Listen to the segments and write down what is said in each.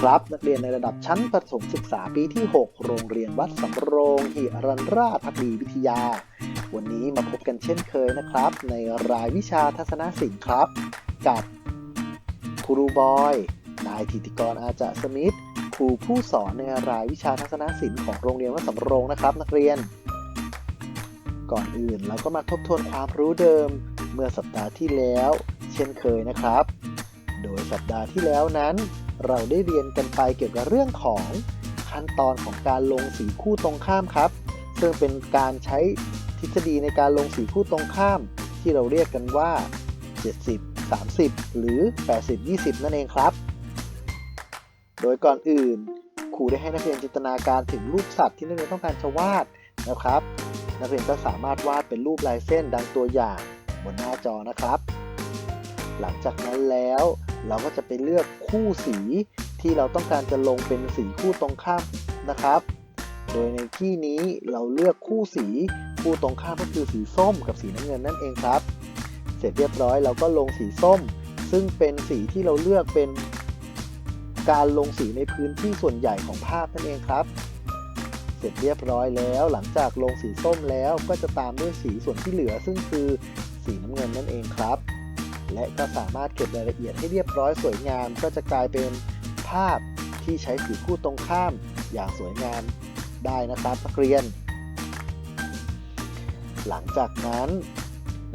ครับ นักเรียนในระดับชั้นประถมศึกษาปีที่ 6 โรงเรียนวัดสำโรงหิรันราชพักดีวิทยา วันนี้มาพบกันเช่นเคยนะครับ ในรายวิชาทัศนศิลป์ครับ กับครูบอย นายธิติกรอาจะสมิธครูผู้สอนในรายวิชาทัศนศิลป์ของโรงเรียนวัดสำโรงนะครับ นักเรียน ก่อนอื่นเราก็มาทบทวนความรู้เดิมเมื่อสัปดาห์ที่แล้ว เช่นเคยนะครับ โดยสัปดาห์ที่แล้วนั้น เราได้เรียนกันไปเกี่ยวกับเรื่องของขั้นตอนของการลงสีคู่ตรงข้ามครับ ซึ่งเป็นการใช้ทฤษฎีในการลงสีคู่ตรงข้าม ที่เราเรียกกันว่า 70 30 หรือ 80 20 นั่นเองครับ โดยก่อนอื่นครูได้ให้นักเรียนจินตนาการถึงรูปสัตว์ที่นักเรียนต้องการจะวาดนะครับ นักเรียนก็สามารถวาดเป็นรูปลายเส้นดังตัวอย่างบนหน้าจอนะครับ หลังจากนั้นแล้ว เราก็จะไปเลือกคู่สีที่เราต้องการจะลงเป็นสีคู่ตรงข้ามนะครับ โดยในที่นี้เราเลือกคู่สีคู่ตรงข้ามก็คือสีส้มกับสีน้ำเงินนั่นเองครับ เสร็จเรียบร้อยเราก็ลงสีส้ม ซึ่งเป็นสีที่เราเลือกเป็นการลงสีในพื้นที่ส่วนใหญ่ของภาพนั่นเองครับ เสร็จเรียบร้อยแล้ว หลังจากลงสีส้มแล้วก็จะตามด้วยสีส่วนที่เหลือ ซึ่งคือสีน้ำเงินนั่นเองครับ และก็สามารถเก็บรายละเอียดให้เรียบร้อยสวยงาม ก็จะกลายเป็นภาพที่ใช้สีคู่ตรงข้ามอย่างสวยงามได้นะครับนักเรียน หลังจากนั้น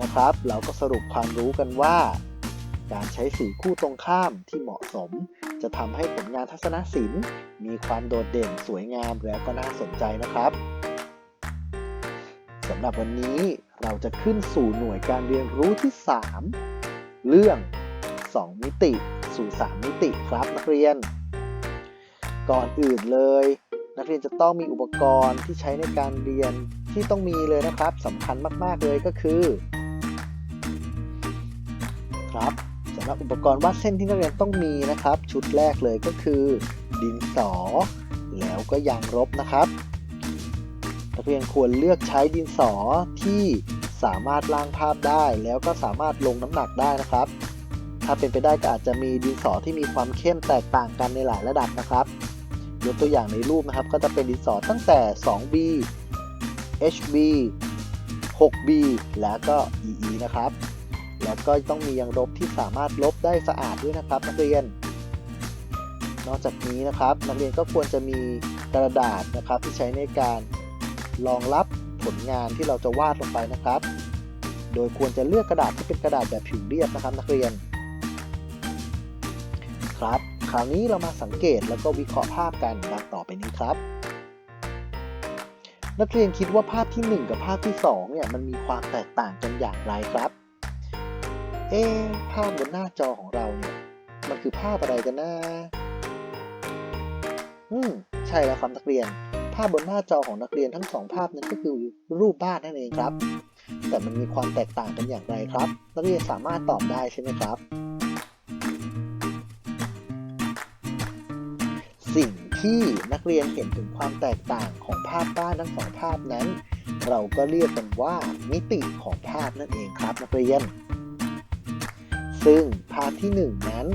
นะครับ เราก็สรุปความรู้กันว่า การใช้สีคู่ตรงข้ามที่เหมาะสม จะทำให้ผลงานทัศนศิลป์ มีความโดดเด่นสวยงามและก็น่าสนใจนะครับสำหรับวันนี้เราจะขึ้นสู่หน่วยการเรียนรู้ที่ 3 เรื่อง 2 มิติสู่ 3 มิติครับนักเรียน ก่อนอื่นเลย นักเรียนจะต้องมีอุปกรณ์ที่ใช้ในการเรียนที่ต้องมีเลยนะครับสำคัญมาก ๆ เลยก็คือ ครับสำหรับอุปกรณ์วาดเส้นที่นักเรียนต้องมีนะครับ ชุดแรกเลยก็คือ ดินสอ แล้วก็ยางรบนะครับ นักเรียนควรเลือกใช้ดินสอที่ สามารถล้างภาพได้ แล้วก็สามารถลงน้ำหนักได้นะครับ ถ้าเป็นไปได้ก็อาจจะมีดินสอที่มีความเข้มแตกต่างกันในหลายระดับนะครับยกตัวอย่างในรูปนะครับ ก็จะเป็นดินสอตั้งแต่ 2B HB 6B แล้วก็ EE นะครับ แล้วก็ต้องมียางลบที่สามารถลบได้สะอาดด้วยนะครับ นักเรียน นอกจากนี้นะครับ นักเรียนก็ควรจะมีกระดาษนะครับที่ใช้ในการรองรับ ผลงานที่เราจะวาดลงไปนะครับ โดยควรจะเลือกกระดาษที่เป็นกระดาษแบบผิวเรียบนะครับ นักเรียน ครับ คราวนี้เรามาสังเกตแล้วก็วิเคราะห์ภาพกันดังต่อไปนี้ครับ นักเรียนคิดว่าภาพที่ 1 กับภาพที่2เนี่ยมันมีความแตกต่างกันอย่างไรครับ เอ๊ภาพบนหน้าจอของเราเนี่ยมันคือภาพอะไรกันนะอืมใช่แล้วครับนักเรียน ภาพบนหน้าจอของนักเรียนทั้งสองภาพนั้นก็คือรูปบ้านนั่นเองครับ แต่มันมีความแตกต่างกันอย่างไรครับ นักเรียนสามารถตอบได้ใช่ไหมครับ สิ่งที่นักเรียนเห็นถึงความแตกต่างของภาพบ้านทั้งสองภาพนั้น เราก็เรียกกันว่ามิติของภาพนั่นเองครับนักเรียน ซึ่งภาพที่ 1 นั้น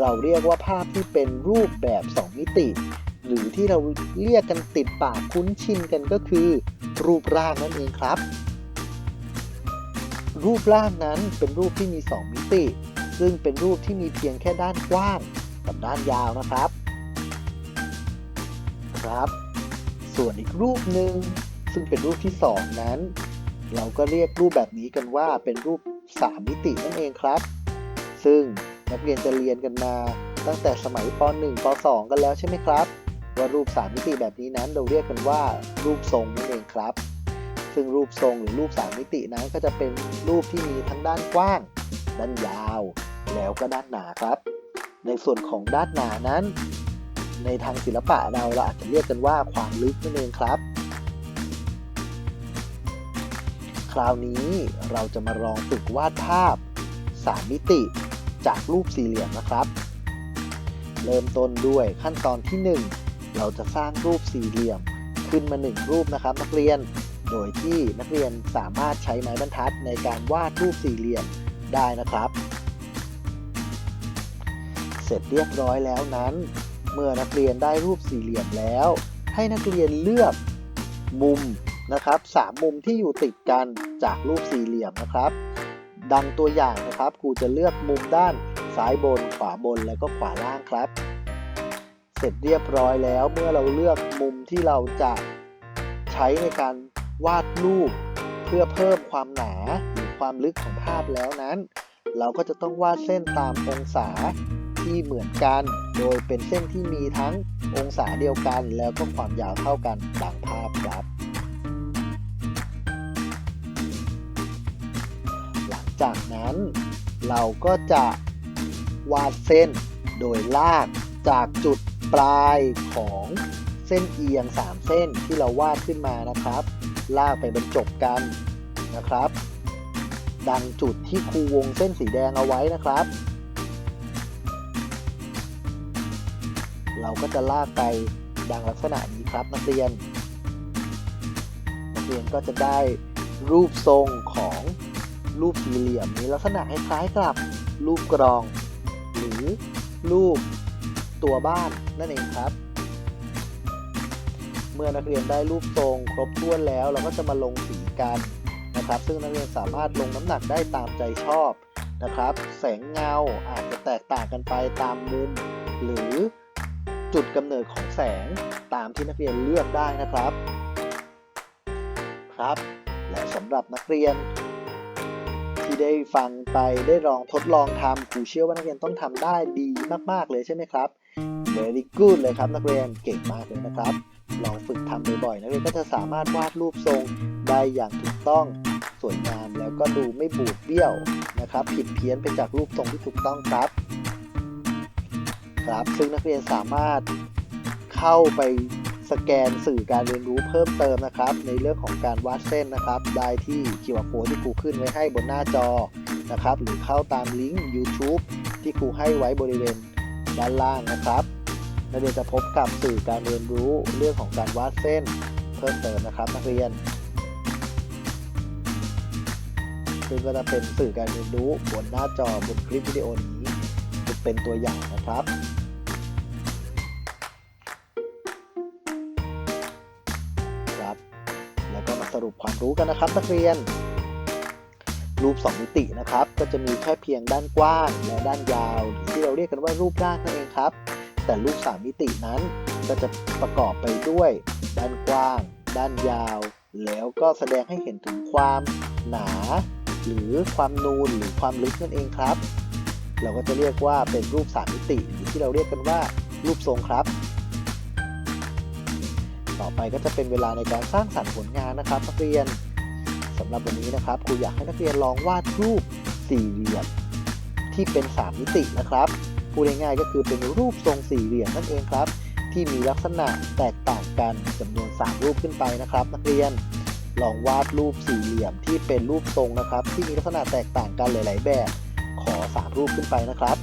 เราเรียกว่าภาพที่เป็นรูปแบบ 2 มิติ หรือที่เราเรียกกันติดปากคุ้นชินกันก็คือ รูปร่างนั่นเองครับ รูปร่างนั้นเป็นรูปที่มี 2 มิติ ซึ่งเป็นรูปที่มีเพียงแค่ด้านกว้างกับด้านยาวนะครับ ครับ ส่วนอีกรูปหนึ่งซึ่งเป็นรูปที่ 2 นั้น เราก็เรียกรูปแบบนี้กันว่าเป็นรูป 3 มิตินั่นเองครับ ซึ่งนักเรียนจะเรียนกันมาตั้งแต่สมัยป .1 ป .2 กันแล้วใช่ไหมครับ ว่ารูป3มิติแบบนี้นั้นเราเรียกกันว่า รูปทรงนั่นเองครับ ซึ่งรูปทรงหรือรูป3มิตินั้นก็จะเป็นรูปที่มีทั้งด้านกว้าง ด้านยาว แล้วก็ด้านหนาครับ ในส่วนของด้านหนานั้น ในทางศิลปะเราเราอาจจะเรียกกันว่าความลึกนั่นเองครับ คราวนี้เราจะมาลองฝึกวาดภาพ 3 มิติจากรูปสี่เหลี่ยมนะครับ เริ่มต้นด้วยขั้นตอนที่ 1 เราจะสร้างรูปสี่เหลี่ยมขึ้นมา1รูปนะครับ นักเรียน โดยที่นักเรียนสามารถใช้ไม้บรรทัดในการวาดรูปสี่เหลี่ยมได้นะครับ เสร็จเรียบร้อยแล้วนั้น เมื่อนักเรียนได้รูปสี่เหลี่ยมแล้ว ให้นักเรียนเลือกมุมนะครับสามมุมที่อยู่ติดกันจากรูปสี่เหลี่ยมนะครับ ดังตัวอย่างนะครับครูจะเลือกมุมด้านซ้ายบนขวาบนแล้วก็ขวาล่างครับ ร็จเรียบร้อยแล้ว เมื่อเราเลือกมุมที่เราจะใช้ในการวาดรูป เพื่อเพิ่มความหนาหรือความลึกของภาพแล้วนั้น เราก็จะต้องวาดเส้นตามองศาที่เหมือนกัน โดยเป็นเส้นที่มีทั้งองศาเดียวกัน แล้วก็ความยาวเท่ากันดังภาพครับ หลังจากนั้นเราก็จะวาดเส้นโดยลากจากจุด ปลายของเส้นเอียง 3 เส้นที่เราวาดขึ้นมานะครับ ลากไปบรรจบกันนะครับ ดังจุดที่ครูวงเส้นสีแดงเอาไว้นะครับ เราก็จะลากไปดังลักษณะนี้ครับนักเรียน นักเรียนก็จะได้รูปทรงของรูปสี่เหลี่ยมมีลักษณะคล้ายๆกับรูปกรอง หรือรูป ตัวบ้านนั่นเองครับ เมื่อนักเรียนได้รูปทรงครบถ้วนแล้วเราก็จะมาลงสีกันนะครับ ซึ่งนักเรียนสามารถลงน้ำหนักได้ตามใจชอบนะครับ แสงเงาอาจจะแตกต่างกันไปตามมุม หรือจุดกำเนิดของแสงตามที่นักเรียนเลือกได้นะครับ ครับ และสำหรับนักเรียนที่ได้ฟังไปได้ลองทดลองทำครูเชื่อว่านักเรียนต้องทำได้ดีมาก ๆ เลยใช่ไหมครับ very good เลยครับนักเรียนเก่งมากเลยนะครับ ลองฝึกทำบ่อยๆนักเรียนก็จะสามารถวาดรูปทรงได้อย่างถูกต้องสวยงามแล้วก็ดูไม่บูดเบี้ยวนะครับ ผิดเพี้ยนไปจากรูปทรงที่ถูกต้องครับ ครับซึ่งนักเรียนสามารถเข้าไปสแกนสื่อการเรียนรู้เพิ่มเติมนะครับ ในเรื่องของการวาดเส้นนะครับ ได้ที่ QR code ที่ครูขึ้นไว้ให้บนหน้าจอนะครับ หรือเข้าตามลิงก์ YouTube ที่ครูให้ไว้บริเวณด้านล่างนะครับ นักเรียนจะพบกับสื่อการเรียนรู้เรื่องของการวาดเส้นเพิ่มเติมนะครับนักเรียนซึ่งก็จะเป็นสื่อการเรียนรู้บนหน้าจอบนคลิปวิดีโอนี้เป็นตัวอย่างนะครับครับ แล้วก็มาสรุปความรู้กันนะครับนักเรียน รูป 2 มิตินะครับ ก็จะมีแค่เพียงด้านกว้างและด้านยาว ที่เราเรียกกันว่ารูปร่างนั่นเองครับ แต่รูป3มิตินั้นก็จะประกอบไปด้วย ด้านกว้าง ด้านยาว แล้วก็แสดงให้เห็นถึงความหนา หรือความนูนหรือความลึกนั่นเองครับ เราก็จะเรียกว่าเป็นรูป3มิติหรือที่เราเรียกกันว่า รูปทรงครับ ต่อไปก็จะเป็นเวลาในการสร้างสรรค์ผลงานนะครับนักเรียนสำหรับวันนี้นะครับครูอยากให้นักเรียนลองวาดรูปสี่เหลี่ยมที่เป็น3มิตินะครับ พูดง่ายๆก็คือเป็นรูปทรงสี่เหลี่ยมนั่นเองครับ ที่มีลักษณะแตกต่างกันจำนวน 3 รูปขึ้นไปนะครับ นักเรียนลองวาดรูปสี่เหลี่ยมที่เป็นรูปทรงนะครับ ที่มีลักษณะแตกต่างกันหลาย ๆ แบบ ขอ 3 รูปขึ้นไปนะครับ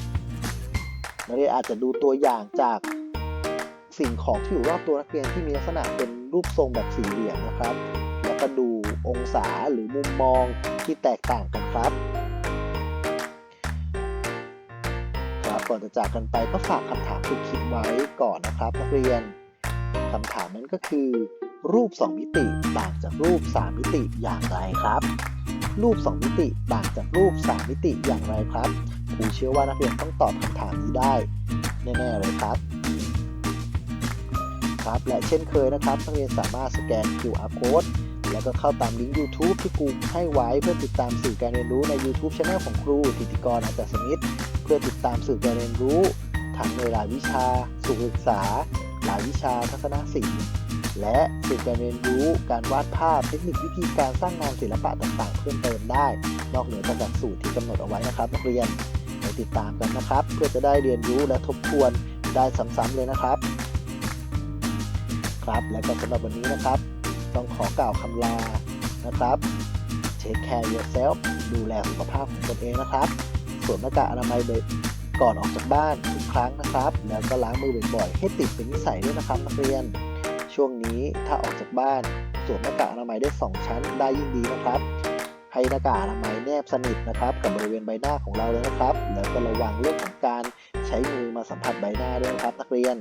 นักเรียนอาจจะดูตัวอย่างจากสิ่งของที่อยู่รอบตัวนักเรียนที่มีลักษณะเป็นรูปทรงแบบสี่เหลี่ยมนะครับ แล้วก็ดูองศาหรือมุมมองที่แตกต่างกันครับ จะจากกันไปก็ฝากคำถามสุดคิดไว้ก่อนนะครับนักเรียนคำถามนั้นก็คือ รูป 2 มิติต่างจากรูป 3 มิติอย่างไรครับ รูป 2 มิติต่างจากรูป 3 มิติอย่างไรครับครูเชื่อว่านักเรียนต้องตอบคำถามนี้ได้แน่ๆเลยครับครับและเช่นเคยนะครับนักเรียนสามารถสแกน QR code แล้วก็เข้าตามลิงก์ YouTube ที่ครูให้ไว้เพื่อติดตามสื่อการเรียนรู้ใน YouTube Channel ของครูธิติกรอาจารย์สมิทธ เพื่อติดตามสื่อการเรียนรู้ทั้งในรายวิชาสุขศึกษารายวิชาทัศนศิลป์และสื่อการเรียนรู้การวาดภาพเทคนิควิธีการสร้างงานศิลปะต่าง ๆ เพิ่มเติมได้ นอกเหนือจากหลักสูตรที่กำหนดเอาไว้นะครับ นักเรียนไปติดตามกันนะครับ เพื่อจะได้เรียนรู้และทบทวนได้ซ้ำๆเลยนะครับ ครับและก็สำหรับวันนี้นะครับ ต้องขอกล่าวคำลานะครับ Take care yourself ดูแลสุขภาพของตนเองนะครับ สวมหน้ากากอนามัยก่อนออกจากบ้านทุกครั้งนะครับ แล้วก็ล้างมือบ่อยๆ ให้ติดเป็นนิสัยด้วยนะครับนักเรียน ช่วงนี้ถ้าออกจากบ้านสวมหน้ากากอนามัยได้ 2 ชั้นได้ยิ่งดีนะครับ ให้หน้ากากอนามัยแนบสนิทนะครับกับบริเวณใบหน้าของเราเลยนะครับ แล้วก็ระวังเรื่องของการใช้มือมาสัมผัสใบหน้าด้วยนะครับนักเรียน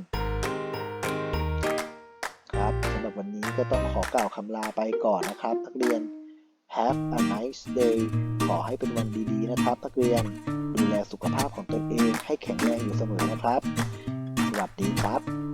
ครับสำหรับวันนี้ก็ต้องขอกล่าวคำลาไปก่อนนะครับนักเรียน Have a nice day ขอให้เป็นวันดีๆนะครับนักเรียน ดูแลสุขภาพของตนเองให้แข็งแรงอยู่เสมอนะครับ สวัสดีครับ